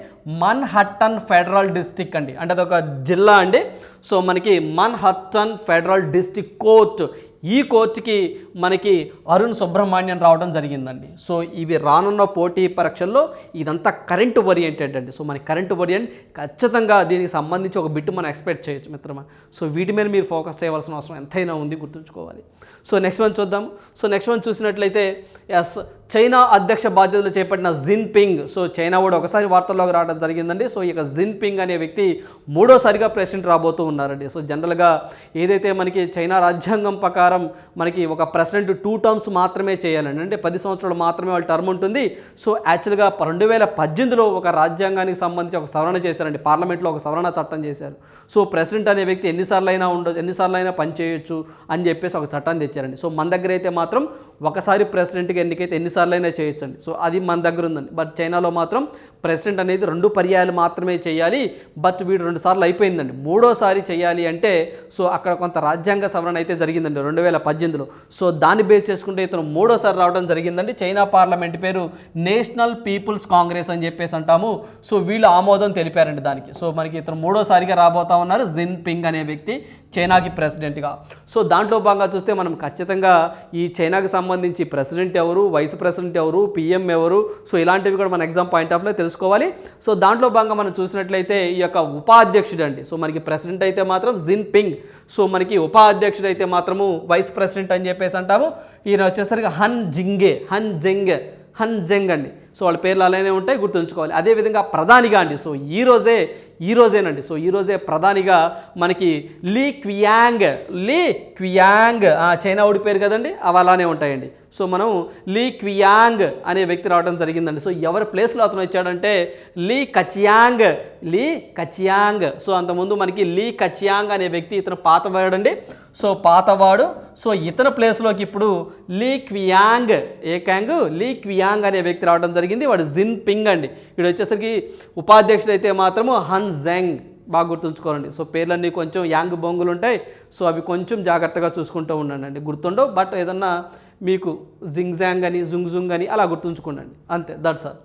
మన్హట్టన్ ఫెడరల్ డిస్టిక్ అండి. అంటే అదొక జిల్లా అండి. సో మనకి మన్హట్టన్ ఫెడరల్ డిస్టిక్ కోర్ట్ ఈ కోచ్కి మనకి అరుణ్ సుబ్రహ్మణ్యం రావడం జరిగిందండి. సో ఇవి రానున్న పోటీ పరీక్షల్లో ఇదంతా కరెంటు ఓరియంటెడ్ అండి. సో మనకి కరెంటు ఓరియంట్ ఖచ్చితంగా దీనికి సంబంధించి ఒక బిట్టు మనం ఎక్స్పెక్ట్ చేయొచ్చు మిత్రమా. సో వీటి మీద మీరు ఫోకస్ చేయవలసిన అవసరం ఎంతైనా ఉంది గుర్తుంచుకోవాలి. సో నెక్స్ట్ వన్ చూద్దాం. సో నెక్స్ట్ వన్ చూసినట్లయితే ఎస్ చైనా అధ్యక్ష బాధ్యతలు చేపట్టిన జిన్ పింగ్ సో చైనా కూడా ఒకసారి వార్తల్లోకి రావడం జరిగిందండి. సో ఇక జిన్ పింగ్ అనే వ్యక్తి మూడోసారిగా ప్రెసిడెంట్ రాబోతూ ఉన్నారండి. సో జనరల్గా ఏదైతే మనకి చైనా రాజ్యాంగం ప్రకారం మనకి ఒక ప్రెసిడెంట్ టూ టర్మ్స్ మాత్రమే చేయాలండి. అంటే పది సంవత్సరాలు మాత్రమే వాళ్ళ టర్మ్ ఉంటుంది. సో యాక్చువల్గా రెండు వేల పద్దెనిమిదిలో ఒక రాజ్యాంగానికి సంబంధించి ఒక సవరణ చేశారండి. పార్లమెంట్లో ఒక సవరణ చట్టం చేశారు. సో ప్రెసిడెంట్ అనే వ్యక్తి ఎన్నిసార్లు అయినా ఉండొచ్చు ఎన్నిసార్లు అయినా పనిచేయొచ్చు అని చెప్పేసి ఒక చట్టాన్ని తెచ్చారండి సో మన దగ్గర అయితే మాత్రం ఒకసారి ప్రెసిడెంట్కి ఎన్నికైతే ఎన్నిసార్లు అయినా చేయొచ్చండి. సో అది మన దగ్గర ఉందండి. బట్ చైనాలో మాత్రం ప్రెసిడెంట్ అనేది రెండు పర్యాయాలు మాత్రమే చేయాలి బట్ వీడు రెండు సార్లు అయిపోయిందండి. మూడోసారి చేయాలి అంటే సో అక్కడ కొంత రాజ్యాంగ సవరణ అయితే జరిగిందండి రెండు వేల పద్దెనిమిదిలో. సో దాన్ని బేస్ చేసుకుంటే ఇతను మూడోసారి రావడం జరిగిందండి. చైనా పార్లమెంట్ పేరు నేషనల్ పీపుల్స్ కాంగ్రెస్ అని చెప్పేసి అంటాము. సో వీళ్ళు ఆమోదం తెలిపారండి దానికి. సో మనకి ఇతను మూడోసారిగా రాబోతా ఉన్నారు జిన్ పింగ్ అనే వ్యక్తి చైనాకి ప్రెసిడెంట్గా. సో దాంట్లో భాగంగా చూస్తే మనం ఖచ్చితంగా ఈ చైనాకి సంబంధించి ప్రెసిడెంట్ ఎవరు వైస్ ప్రెసిడెంట్ ఎవరు పిఎం ఎవరు సో ఇలాంటివి కూడా మన ఎగ్జామ్ పాయింట్ ఆఫ్లో తెలుసుకోవాలి. సో దాంట్లో భాగంగా మనం చూసినట్లయితే ఈ యొక్క ఉపాధ్యక్షుడు అండి సో మనకి ప్రెసిడెంట్ అయితే మాత్రం జిన్ పింగ్. సో మనకి ఉపాధ్యక్షుడు అయితే మాత్రము వైస్ ప్రెసిడెంట్ అని చెప్పేసి అంటాము. ఈయన వచ్చేసరికి Han Zheng Han Zheng Han Zheng అండి. సో వాళ్ళ పేర్లు అలానే ఉంటాయి గుర్తుంచుకోవాలి. అదేవిధంగా ప్రధానిగా అండి. సో ఈ రోజే ఈ రోజేనండి. సో ఈ రోజే ప్రధానిగా మనకి లీ క్వియాంగ్ లీ క్వియాంగ్ ఆ, చైనా పేరు కదండి అవి అలానే ఉంటాయండి. సో మనం లీ క్వియాంగ్ అనే వ్యక్తి రావడం జరిగిందండి. సో ఎవరి ప్లేస్లో అతను వచ్చాడంటే లీ కచియాంగ్ లీ కచియాంగ్. సో అంతకుముందు మనకి లీ కచియాంగ్ అనే వ్యక్తి ఇతను పాతవాడండి సో పాతవాడు సో ఇతని ప్లేస్లోకి ఇప్పుడు లీ క్వియాంగ్ ఏ క్యాంగ్ లీ క్వియాంగ్ అనే వ్యక్తి రావడం జరిగింది. వాడు జిన్ పింగ్ అండి. వీడు వచ్చేసరికి ఉపాధ్యక్షుడు అయితే మాత్రము హన్ జెంగ్. బాగా గుర్తుంచుకోవాలండి. సో పేర్లన్నీ కొంచెం యాంగ్ బొంగులు ఉంటాయి. సో అవి కొంచెం జాగ్రత్తగా చూసుకుంటూ ఉండండి. గుర్తుండవు బట్ ఏదన్నా మీకు జింగ్జాంగ్ అని జుంగ్ జుంగ్ అని అలా గుర్తుంచుకోండి అంతే దట్స్ ఆల్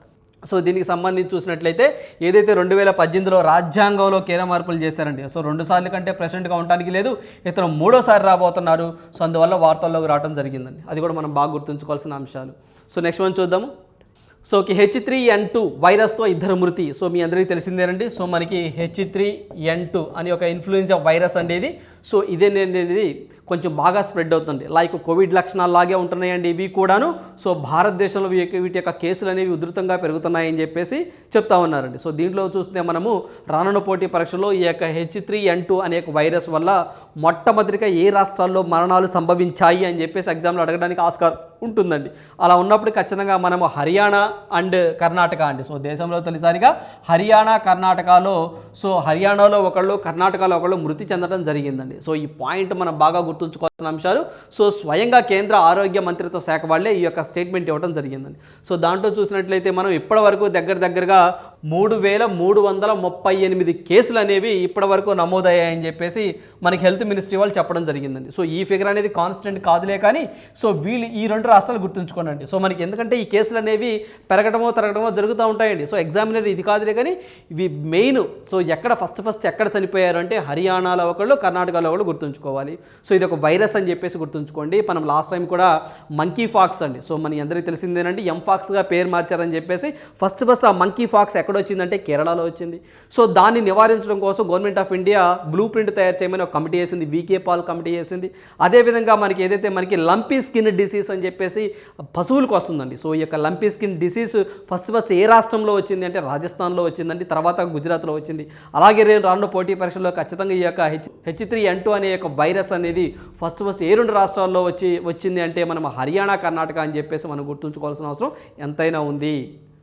సో దీనికి సంబంధించి చూసినట్లయితే ఏదైతే రెండు వేల పద్దెనిమిదిలో రాజ్యాంగంలో కీర మార్పులు చేశారండి సో రెండు సార్లు కంటే ప్రెసిడెంట్గా ఉండడానికి లేదు ఇతను మూడోసారి రాబోతున్నారు. సో అందువల్ల వార్తల్లోకి రావడం జరిగిందండి. అది కూడా మనం బాగా గుర్తుంచుకోవాల్సిన అంశాలు. సో నెక్స్ట్ వన్ చూద్దాము. So H three N two వైరస్తో ఇద్దరు మృతి. సో మీ అందరికీ తెలిసిందేనండి. సో మనకి హెచ్ త్రీ ఎన్ టూ అని ఒక ఇన్ఫ్లుయెంజా వైరస్ అండి ఇది. సో ఇదే అనేది కొంచెం బాగా స్ప్రెడ్ అవుతుంది. లైక్ కోవిడ్ లక్షణాలు లాగే ఉంటున్నాయండి ఇవి కూడాను. సో భారతదేశంలో వీటి యొక్క కేసులు అనేవి ఉధృతంగా పెరుగుతున్నాయని చెప్పేసి చెప్తా ఉన్నారండి. సో దీంట్లో చూస్తే మనము రానున్న పోటీ పరీక్షలో ఈ యొక్క హెచ్ త్రీ ఎన్ టూ అనే వైరస్ వల్ల మొట్టమొదటిగా ఏ రాష్ట్రాల్లో మరణాలు సంభవించాయి అని చెప్పేసి ఎగ్జామ్లో అడగడానికి ఆస్కారం ఉంటుందండి. అలా ఉన్నప్పుడు ఖచ్చితంగా మనము హర్యానా అండ్ కర్ణాటక అండి. సో దేశంలో తొలిసారిగా హర్యానా కర్ణాటకలో సో హర్యానాలో ఒకళ్ళు కర్ణాటకలో ఒకళ్ళు మృతి చెందడం జరిగిందండి. సో ఈ పాయింట్ మనం బాగా గుర్తుంచుకోవాల్సిన అంశాలు. సో స్వయంగా కేంద్ర ఆరోగ్య మంత్రిత్వ శాఖ వాళ్ళే ఈ యొక్క స్టేట్మెంట్ ఇవ్వడం జరిగిందండి. సో దాంట్లో చూసినట్లయితే మనం ఇప్పటి వరకు దగ్గర దగ్గరగా మూడు వేల మూడు వందల ముప్పై ఎనిమిది కేసులు అనేవి ఇప్పటి వరకు నమోదయ్యాయని చెప్పేసి మనకి హెల్త్ మినిస్ట్రీ వాళ్ళు చెప్పడం జరిగిందండి. సో ఈ ఫిగర్ అనేది కాన్స్టెంట్ కాదులే కానీ సో వీళ్ళు ఈ రెండు రాష్ట్రాలు గుర్తుంచుకోనండి. సో మనకి ఎందుకంటే ఈ కేసులు అనేవి పెరగడమో తరగడమో జరుగుతూ ఉంటాయండి. సో ఎగ్జామినర్ ఇది కాదులే కానీ ఇవి మెయిన్. సో ఎక్కడ ఫస్ట్ ఫస్ట్ ఎక్కడ చనిపోయారు అంటే హర్యానాలో ఒకళ్ళు కర్ణాటకలో ఒకళ్ళు గుర్తుంచుకోవాలి. సో ఇది ఒక వైరస్ అని చెప్పేసి గుర్తుంచుకోండి. మనం లాస్ట్ టైం కూడా మంకీ ఫాక్స్ అండి. సో మన అందరికీ తెలిసిందేనండి ఎం ఫాక్స్గా పేరు మార్చారని చెప్పేసి ఫస్ట్ ఫస్ట్ ఆ మంకీ ఫాక్స్ ఎక్కడ వచ్చిందంటే కేరళలో వచ్చింది. సో దాన్ని నివారించడం కోసం government of India blueprint తయారు చేయమని ఒక కమిటీ వేసింది వీకే పాల్ కమిటీ వేసింది. అదేవిధంగా మనకి ఏదైతే మనకి లంపీ స్కిన్ డిసీజ్ అని చెప్పేసి పశువులకు వస్తుందండి. సో ఈ యొక్క lumpy skin disease first first ఏ రాష్ట్రంలో వచ్చింది అంటే రాజస్థాన్లో వచ్చిందండి తర్వాత గుజరాత్లో వచ్చింది. అలాగే రేపు రానున్న పోటీ పరీక్షల్లో ఖచ్చితంగా ఈ యొక్క H H three N two అనే యొక్క వైరస్ అనేది ఫస్ట్ ఫస్ట్ ఏ రెండు రాష్ట్రాల్లో వచ్చి వచ్చింది అంటే మనం హర్యానా కర్ణాటక అని చెప్పేసి మనం గుర్తుంచుకోవాల్సిన అవసరం ఎంతైనా ఉంది.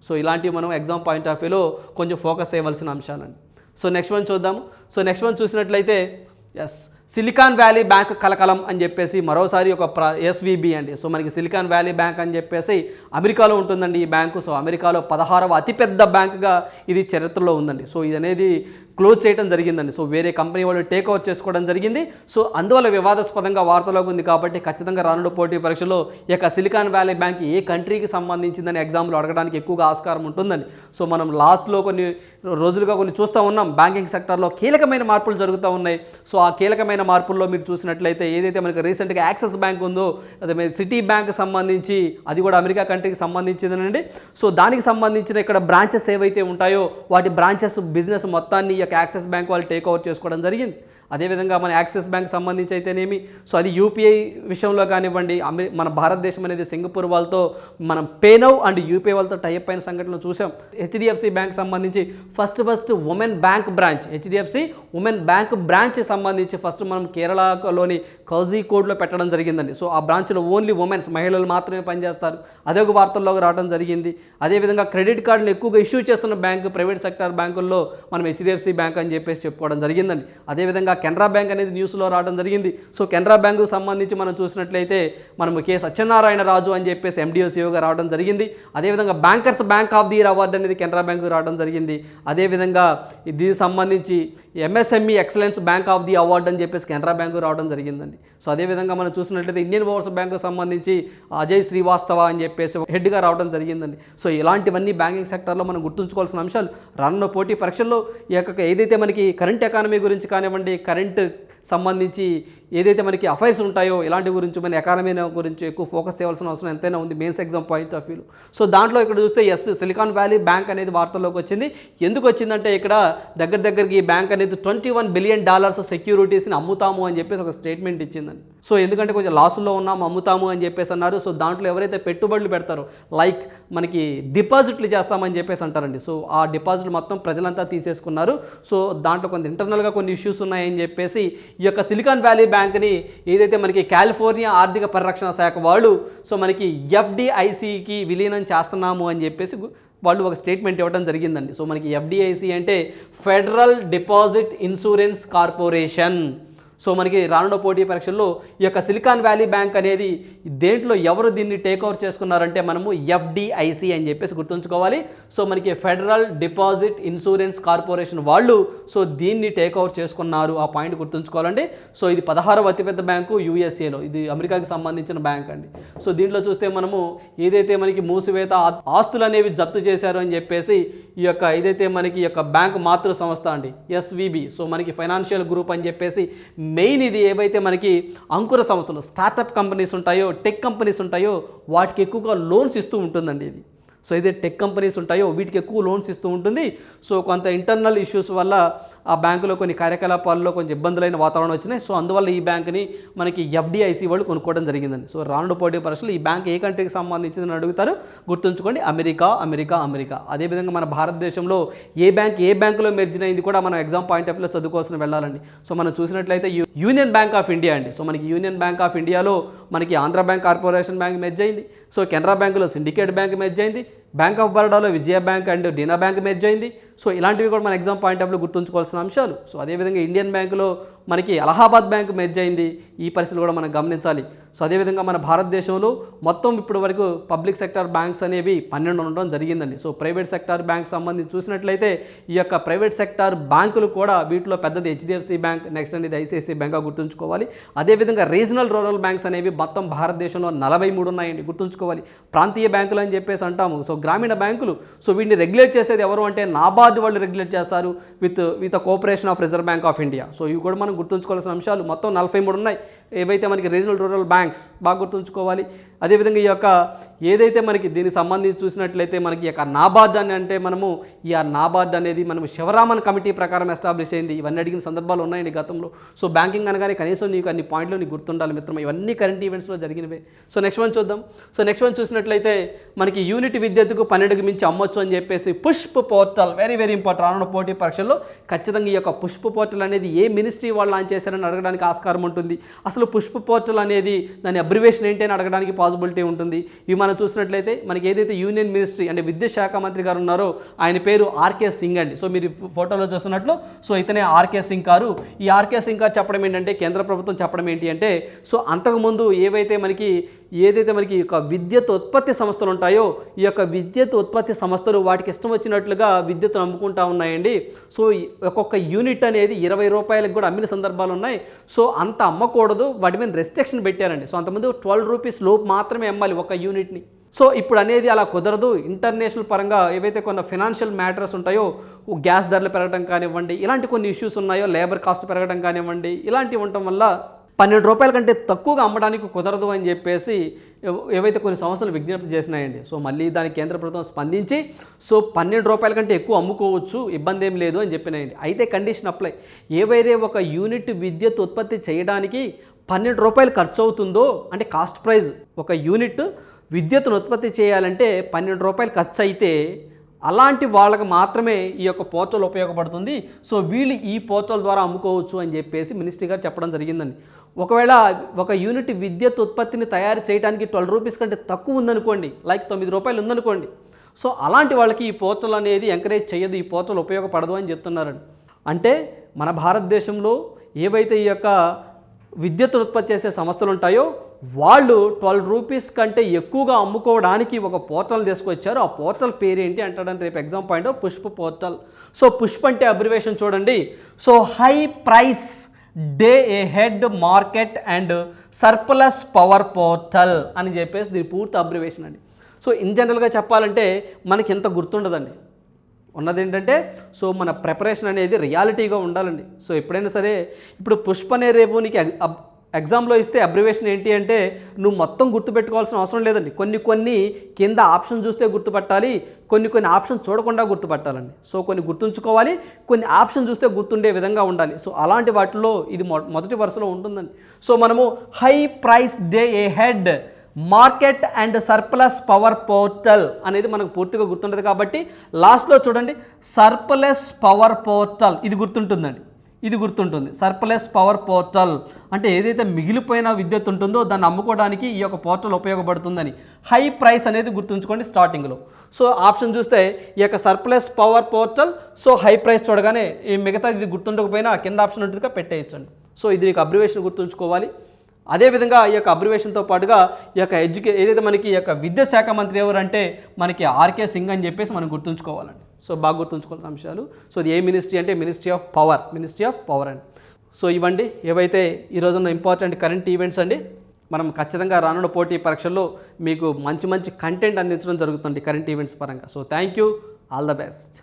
సో ఇలాంటివి మనం ఎగ్జామ్ పాయింట్ ఆఫ్ వ్యూలో కొంచెం ఫోకస్ చేయవలసిన అంశాలండి. సో నెక్స్ట్ వన్ చూద్దాము సో నెక్స్ట్ వన్ చూసినట్లయితే ఎస్ సిలికాన్ వ్యాలీ బ్యాంక్ కలకలం అని చెప్పేసి మరోసారి ఒక ప్ర ఎస్విబి అండి. సో మనకి సిలికాన్ వ్యాలీ బ్యాంక్ అని చెప్పేసి అమెరికాలో ఉంటుందండి ఈ బ్యాంకు సో అమెరికాలో పదహారవ అతిపెద్ద బ్యాంకుగా ఇది చరిత్రలో ఉందండి. సో ఇది అనేది క్లోజ్ చేయడం జరిగిందండి. సో వేరే కంపెనీ వాళ్ళు టేక్ ఓవర్ చేసుకోవడం జరిగింది. సో అందువల్ల వివాదాస్పదంగా వార్తలోకి ఉంది కాబట్టి ఖచ్చితంగా రానుడు పోటీ పరీక్షలో ఈ యొక్క సిలికాన్ వ్యాలీ బ్యాంక్ ఏ కంట్రీకి సంబంధించిందని ఎగ్జామ్లు అడగడానికి ఎక్కువగా ఆస్కారం ఉంటుందండి. సో మనం లాస్ట్లో కొన్ని రోజులుగా కొన్ని చూస్తూ ఉన్నాం. బ్యాంకింగ్ సెక్టర్లో కీలకమైన మార్పులు జరుగుతూ ఉన్నాయి. సో ఆ కీలకమైన మార్పుల్లో మీరు చూసినట్లయితే ఏదైతే మనకి రీసెంట్గా యాక్సిస్ బ్యాంక్ ఉందో అదే సిటీ బ్యాంక్ సంబంధించి అది కూడా అమెరికా కంట్రీకి సంబంధించిందనండి. సో దానికి సంబంధించిన ఇక్కడ బ్రాంచెస్ ఏవైతే ఉంటాయో వాటి బ్రాంచెస్ బిజినెస్ మొత్తాన్ని యొక్క యాక్సిస్ బ్యాంక్ వాళ్ళు టేక్ ఓవర్ చేసుకోవడం జరిగింది. అదేవిధంగా మన యాక్సిస్ బ్యాంక్ సంబంధించి అయితేనేమి? సో అది యూపీఐ విషయంలో కానివ్వండి అమె మన భారతదేశం అనేది సింగపూర్ వాళ్ళతో మనం పేనౌ అండ్ యూపీఐ వాళ్ళతో టైప్ అయిన సంఘటనలు చూసాం. హెచ్డిఎఫ్సి బ్యాంక్ సంబంధించి first first women bank branch HDFC women bank branch సంబంధించి ఫస్ట్ మనం కేరళలోని కోడ్లో పెట్టడం జరిగిందండి. సో ఆ బ్రాంచ్లో ఓన్లీ ఉమెన్స్ మహిళలు మాత్రమే పనిచేస్తారు. అదే ఒక వార్తల్లోకి రావడం జరిగింది. అదేవిధంగా క్రెడిట్ కార్డులు ఎక్కువగా ఇష్యూ చేస్తున్న బ్యాంకు ప్రైవేట్ సెక్టర్ బ్యాంకుల్లో మనం హెచ్డిఎఫ్సి బ్యాంక్ అని చెప్పేసి చెప్పుకోవడం జరిగిందండి. అదేవిధంగా కెనరా బ్యాంక్ అనేది న్యూస్లో రావడం జరిగింది. సో కెనరా బ్యాంకు సంబంధించి మనం చూసినట్లయితే మనం కె సత్యనారాయణ రాజు అని చెప్పేసి ఎండిఓసీఓగా రావడం జరిగింది. అదేవిధంగా bankers bank of the year award అనేది కెనరా బ్యాంకు రావడం జరిగింది. అదేవిధంగా దీనికి సంబంధించి MSME excellence bank of the award అని చెప్పేసి కెనరా బ్యాంకు రావడం జరిగిందండి. సో అదేవిధంగా మనం చూసినట్లయితే ఇండియన్ ఓవర్స్ బ్యాంకు సంబంధించి అజయ్ శ్రీవాస్తవ అని చెప్పేసి హెడ్గా రావడం జరిగిందండి. సో ఇలాంటివన్నీ బ్యాంకింగ్ సెక్టర్లో మనం గుర్తుంచుకోవాల్సిన అంశాలు. రానున్న పోటీ పరీక్షల్లో ఈ యొక్క ఏదైతే మనకి కరెంట్ ఎకానమీ గురించి కానివ్వండి కరెంట్ సంబంధించి ఏదైతే మనకి అఫైర్స్ ఉంటాయో ఇలాంటి గురించి మన ఎకానమీ గురించి ఎక్కువ ఫోకస్ చేయాల్సిన అవసరం ఎంతైనా ఉంది మెయిన్స్ ఎగ్జామ్ పాయింట్ ఆఫ్ వ్యూలో సో దాంట్లో ఇక్కడ చూస్తే ఎస్ సిలికాన్ వ్యాలీ బ్యాంక్ అనేది వార్తల్లోకి వచ్చింది. ఎందుకు వచ్చిందంటే ఇక్కడ దగ్గర దగ్గరికి ఈ బ్యాంక్ అనేది ట్వంటీ వన్ బిలియన్ డాలర్స్ సెక్యూరిటీస్ని అమ్ముతాము అని చెప్పేసి ఒక స్టేట్మెంట్ ఇచ్చిందని సో ఎందుకంటే కొంచెం లాసుల్లో ఉన్నాం అమ్ముతాము అని చెప్పేసి అన్నారు. సో దాంట్లో ఎవరైతే పెట్టుబడులు పెడతారో లైక్ మనకి డిపాజిట్లు చేస్తామని చెప్పేసి అంటారండి. సో ఆ డిపాజిట్లు మొత్తం ప్రజలంతా తీసేసుకున్నారు. సో దాంట్లో కొంత ఇంటర్నల్గా కొన్ని ఇష్యూస్ ఉన్నాయని చెప్పేసి ఈ యొక్క సిలికాన్ వ్యాలీ బ్యాంక్ని ఏదైతే మనకి కాలిఫోర్నియా ఆర్థిక పరిరక్షణ శాఖ వాళ్ళు సో మనకి ఎఫ్డిఐసికి విలీనం చేస్తున్నాము అని చెప్పేసి వాళ్ళు ఒక స్టేట్మెంట్ ఇవ్వడం జరిగిందండి. సో మనకి ఎఫ్డిఐసి అంటే federal deposit insurance corporation so మనకి రానున్న పోటీ పరీక్షల్లో ఈ యొక్క సిలికాన్ వ్యాలీ బ్యాంక్ అనేది దేంట్లో ఎవరు దీన్ని టేక్ ఓవర్ చేసుకున్నారంటే మనము ఎఫ్డిఐసి అని చెప్పేసి గుర్తుంచుకోవాలి. సో మనకి ఫెడరల్ డిపాజిట్ ఇన్సూరెన్స్ కార్పొరేషన్ వాళ్ళు సో దీన్ని టేక్ ఓవర్ చేసుకున్నారు. ఆ పాయింట్ గుర్తుంచుకోవాలండి. సో ఇది పదహారవ అతిపెద్ద బ్యాంకు యూఎస్ఏలో. ఇది అమెరికాకి సంబంధించిన బ్యాంక్ అండి. సో దీంట్లో చూస్తే మనము ఏదైతే మనకి మూసివేత ఆస్తులు అనేవి జప్తు చేశారు అని చెప్పేసి ఈ యొక్క ఏదైతే మనకి ఈ యొక్క బ్యాంక్ మాతృ సంస్థ అండి ఎస్విబి. సో మనకి ఫైనాన్షియల్ గ్రూప్ అని చెప్పేసి మెయిన్ ఇది ఏవైతే మనకి అంకుర సంస్థలు స్టార్టప్ కంపెనీస్ ఉంటాయో టెక్ కంపెనీస్ ఉంటాయో వాటికి ఎక్కువగా లోన్స్ ఇస్తూ ఉంటుందండి ఇది. సో ఇదే టెక్ కంపెనీస్ ఉంటాయో వీటికి ఎక్కువ లోన్స్ ఇస్తూ ఉంటుంది. సో కొంత ఇంటర్నల్ ఇష్యూస్ వల్ల ఆ బ్యాంకులో కొన్ని కార్యకలాపాల్లో కొంచెం ఇబ్బందులైన వాతావరణం వచ్చినాయి. సో అందువల్ల ఈ బ్యాంక్ని మనకి ఎఫ్డిఐసి వాళ్ళు కొనుక్కోవడం జరిగిందండి. సో రానుడు పోటీ పరీక్షలు ఈ బ్యాంక్ ఏ కంట్రీకి సంబంధించిందని అడుగుతారు గుర్తుంచుకోండి. America America America. అదేవిధంగా మన భారతదేశంలో ఏ బ్యాంక్ ఏ బ్యాంకులో మెర్జిన్ అయింది కూడా మనం ఎగ్జామ్ పాయింట్ ఆఫ్ వ్యూలో చదువుకోవాల్సిన వెళ్ళాలండి. సో మనం చూసినట్లయితే U- union bank of India అండి. సో మనకి యూనియన్ బ్యాంక్ ఆఫ్ ఇండియాలో మనకి Andhra bank corporation bank merge అయింది. సో కెనరా బ్యాంకులో సిండికేట్ బ్యాంక్ మెర్జ్ అయింది. బ్యాంక్ ఆఫ్ బరోడాలో Vijaya bank and Dena bank merge అయింది. సో ఇలాంటివి కూడా మన ఎగ్జామ్ పాయింట్ ఆఫ్ వ్యూ గుర్తుంచుకోవాల్సిన అంశాలు. సో అదేవిధంగా ఇండియన్ బ్యాంకులో మనకి అలహాబాద్ బ్యాంక్ మెర్జ్ అయింది. ఈ పరిస్థితులు కూడా మనం గమనించాలి. సో అదేవిధంగా మన భారతదేశంలో మొత్తం ఇప్పటి వరకు పబ్లిక్ సెక్టర్ బ్యాంక్స్ అనేవి పన్నెండు ఉండడం జరిగిందండి. సో ప్రైవేట్ సెక్టార్ బ్యాంక్ సంబంధించి చూసినట్లయితే ఈ యొక్క ప్రైవేట్ సెక్టార్ బ్యాంకులు కూడా వీటిలో పెద్దది హెచ్డిఎఫ్సి బ్యాంక్ నెక్స్ట్ అనేది ఐసిఐసిఐ బ్యాంక్గా గుర్తుంచుకోవాలి. అదేవిధంగా రీజనల్ రూరల్ బ్యాంక్స్ అనేవి మొత్తం భారతదేశంలో నలభై మూడు ఉన్నాయండి గుర్తుంచుకోవాలి. ప్రాంతీయ బ్యాంకులు అని చెప్పేసి అంటాము. సో గ్రామీణ బ్యాంకులు. సో వీటిని రెగ్యులేట్ చేసేది ఎవరు అంటే నాబార్డు వాళ్ళు రెగ్యులేట్ చేస్తారు with with cooperation of reserve bank of India so ఇవి కూడా మనం గుర్తుంచుకోవాల్సిన అంశాలు. మొత్తం నలభై మూడు ఉన్నాయి. ఏవైతే మనకి రీజనల్ రూరల్ బ్యాంక్స్ బాగా గుర్తుంచుకోవాలి అదేవిధంగా ఈ యొక్క ఏదైతే మనకి దీనికి సంబంధించి చూసినట్లయితే మనకి ఈ యొక్క నాబార్డ్ అని అంటే మనము ఈ ఆ నాబార్డ్ అనేది మనము శివరామన్ కమిటీ ప్రకారం ఎస్టాబ్లిష్ అయింది. ఇవన్నీ అడిగిన సందర్భాలు ఉన్నాయండి గతంలో. సో బ్యాంకింగ్ అనగానే కనీసం నీకు అన్ని పాయింట్లు నీకు గుర్తుండాలి మిత్రం ఇవన్నీ కరెంట్ ఈవెంట్స్లో జరిగినవే. సో నెక్స్ట్ వన్ చూద్దాం. సో నెక్స్ట్ వన్ చూసినట్లయితే మనకి యూనిట్ విద్యుత్తుకు పన్నెండుకి మించి అమ్మొచ్చు అని చెప్పేసి PUSHP portal very very important రానున్న పోటీ పరీక్షల్లో ఖచ్చితంగా ఈ యొక్క పుష్ప పోర్టల్ అనేది ఏ మినిస్ట్రీ వాళ్ళు లాంచ్ చేశారని అడగడానికి ఆస్కారం ఉంటుంది. అసలు పుష్ప పోర్టల్ అనేది దాని అబ్రివేషన్ ఏంటి అని అడగడానికి పాసిబిలిటీ ఉంటుంది. ఇవి మనం చూసినట్లయితే మనకి ఏదైతే యూనియన్ మినిస్ట్రీ అంటే విద్యాశాఖ మంత్రి గారు ఉన్నారో ఆయన పేరు ఆర్కే సింగ్ అండి. సో మీరు ఫోటోలో చూస్తున్నట్లు సో ఇతనే ఆర్కే సింగ్ గారు ఈ ఆర్కే సింగ్ గారు చెప్పడం ఏంటంటే కేంద్ర ప్రభుత్వం చెప్పడం ఏంటి అంటే సో అంతకుముందు ఏవైతే మనకి ఏదైతే మనకి ఈ యొక్క విద్యుత్ ఉత్పత్తి సంస్థలు ఉంటాయో ఈ యొక్క విద్యుత్ ఉత్పత్తి సంస్థలు వాటికి ఇష్టం వచ్చినట్లుగా విద్యుత్ అమ్ముకుంటా ఉన్నాయండి. సో ఒక్కొక్క యూనిట్ అనేది ఇరవై రూపాయలకు కూడా అమ్మిన సందర్భాలు ఉన్నాయి. సో అంత అమ్మకూడదు. వాటి మీద రెస్ట్రిక్షన్ పెట్టారండి. సో అంతమంది ట్వెల్వ్ రూపీస్ లోపు మాత్రమే అమ్మాలి ఒక యూనిట్ని. సో ఇప్పుడు అనేది అలా కుదరదు. ఇంటర్నేషనల్ పరంగా ఏవైతే కొన్ని ఫినాన్షియల్ మ్యాటర్స్ ఉంటాయో గ్యాస్ ధరలు పెరగడం కానివ్వండి ఇలాంటి కొన్ని ఇష్యూస్ ఉన్నాయో లేబర్ కాస్ట్ పెరగడం కానివ్వండి ఇలాంటివి ఉండటం వల్ల పన్నెండు రూపాయల కంటే తక్కువగా అమ్మడానికి కుదరదు అని చెప్పేసి ఏవైతే కొన్ని సంస్థలు విజ్ఞప్తి చేసినాయండి. సో మళ్ళీ దానికి కేంద్ర ప్రభుత్వం స్పందించి సో పన్నెండు రూపాయల కంటే ఎక్కువ అమ్ముకోవచ్చు ఇబ్బంది ఏం లేదు అని చెప్పినాయండి. అయితే కండిషన్ అప్లై. ఏవైతే ఒక యూనిట్ విద్యుత్ ఉత్పత్తి చేయడానికి పన్నెండు రూపాయలు ఖర్చు అవుతుందో అంటే కాస్ట్ ప్రైజ్ ఒక యూనిట్ విద్యుత్తును ఉత్పత్తి చేయాలంటే పన్నెండు రూపాయలు ఖర్చు అయితే అలాంటి వాళ్ళకి మాత్రమే ఈ యొక్క పోర్టల్ ఉపయోగపడుతుంది. సో వీళ్ళు ఈ పోర్టల్ ద్వారా అమ్ముకోవచ్చు అని చెప్పేసి మినిస్ట్రీ గారు చెప్పడం జరిగిందండి. ఒకవేళ ఒక యూనిట్ విద్యుత్ ఉత్పత్తిని తయారు చేయడానికి ట్వెల్వ్ రూపీస్ కంటే తక్కువ ఉందనుకోండి లైక్ తొమ్మిది రూపాయలు ఉందనుకోండి. సో అలాంటి వాళ్ళకి ఈ పోర్టల్ అనేది ఎంకరేజ్ చేయదు ఈ పోర్టల్ ఉపయోగపడదు అని చెప్తున్నారండి అంటే మన భారతదేశంలో ఏవైతే ఈ యొక్క విద్యుత్ ఉత్పత్తి చేసే సంస్థలు ఉంటాయో వాళ్ళు ట్వెల్వ్ రూపీస్ కంటే ఎక్కువగా అమ్ముకోవడానికి ఒక పోర్టల్ తీసుకొచ్చారు. ఆ పోర్టల్ పేరు ఏంటి అంటాడని రేపు exam point PUSHPA portal. So PUSHPA అంటే అబ్రివేషన్ చూడండి. So high price day ahead market and surplus power portal అని చెప్పేసి దీని పూర్తి అబ్రివేషన్ అండి. సో ఇన్ జనరల్గా చెప్పాలంటే మనకి ఎంత గుర్తుండదండి. ఉన్నది ఏంటంటే సో మన ప్రిపరేషన్ అనేది రియాలిటీగా ఉండాలండి. సో ఎప్పుడైనా సరే ఇప్పుడు పుష్ప అనే రేపు నీకు ఎగ్జామ్లో ఇస్తే అబ్రివేషన్ ఏంటి అంటే నువ్వు మొత్తం గుర్తుపెట్టుకోవాల్సిన అవసరం లేదండి. కొన్ని కొన్ని కింద ఆప్షన్ చూస్తే గుర్తుపట్టాలి కొన్ని కొన్ని ఆప్షన్ చూడకుండా గుర్తుపట్టాలండి. సో కొన్ని గుర్తుంచుకోవాలి కొన్ని ఆప్షన్ చూస్తే గుర్తుండే విధంగా ఉండాలి. సో అలాంటి వాటిలో ఇది మొ మొదటి వరుసలో ఉంటుందండి. సో మనము high price day ahead market and surplus power portal అనేది మనకు పూర్తిగా గుర్తుంటుంది కాబట్టి లాస్ట్లో చూడండి సర్ప్లస్ పవర్ పోర్టల్ ఇది గుర్తుంటుందండి. ఇది గుర్తుంటుంది. సర్ప్లెస్ పవర్ పోర్టల్ అంటే ఏదైతే మిగిలిపోయిన విద్యుత్ ఉంటుందో దాన్ని అమ్ముకోవడానికి ఈ యొక్క పోర్టల్ ఉపయోగపడుతుందని. హై ప్రైస్ అనేది గుర్తుంచుకోండి స్టార్టింగ్లో. సో ఆప్షన్ చూస్తే ఈ యొక్క surplus power portal so high price చూడగానే ఈ మిగతా ఇది గుర్తుండకపోయినా కింద ఆప్షన్ ఉంటుందిగా పెట్టేయచ్చండి. సో ఇది మీకు అబ్రివేషన్ గుర్తుంచుకోవాలి. అదేవిధంగా ఈ యొక్క అబ్రివేషన్తో పాటుగా ఈ యొక్క ఎడ్యుకే ఏదైతే మనకి ఈ యొక్క విద్యాశాఖ మంత్రి ఎవరంటే మనకి ఆర్కే సింగ్ అని చెప్పేసి మనం గుర్తుంచుకోవాలండి. సో బాగా గుర్తుంచుకోవాల్సిన అంశాలు. సో ఇది ఏ మినిస్ట్రీ అంటే ministry of power ministry of power అండి. సో ఇవ్వండి ఏవైతే ఈ రోజున ఇంపార్టెంట్ కరెంట్ ఈవెంట్స్ అండి మనం ఖచ్చితంగా రానున్న పోటీ పరీక్షల్లో మీకు మంచి మంచి కంటెంట్ అందించడం జరుగుతుంది కరెంట్ ఈవెంట్స్ పరంగా. So thank you all the best.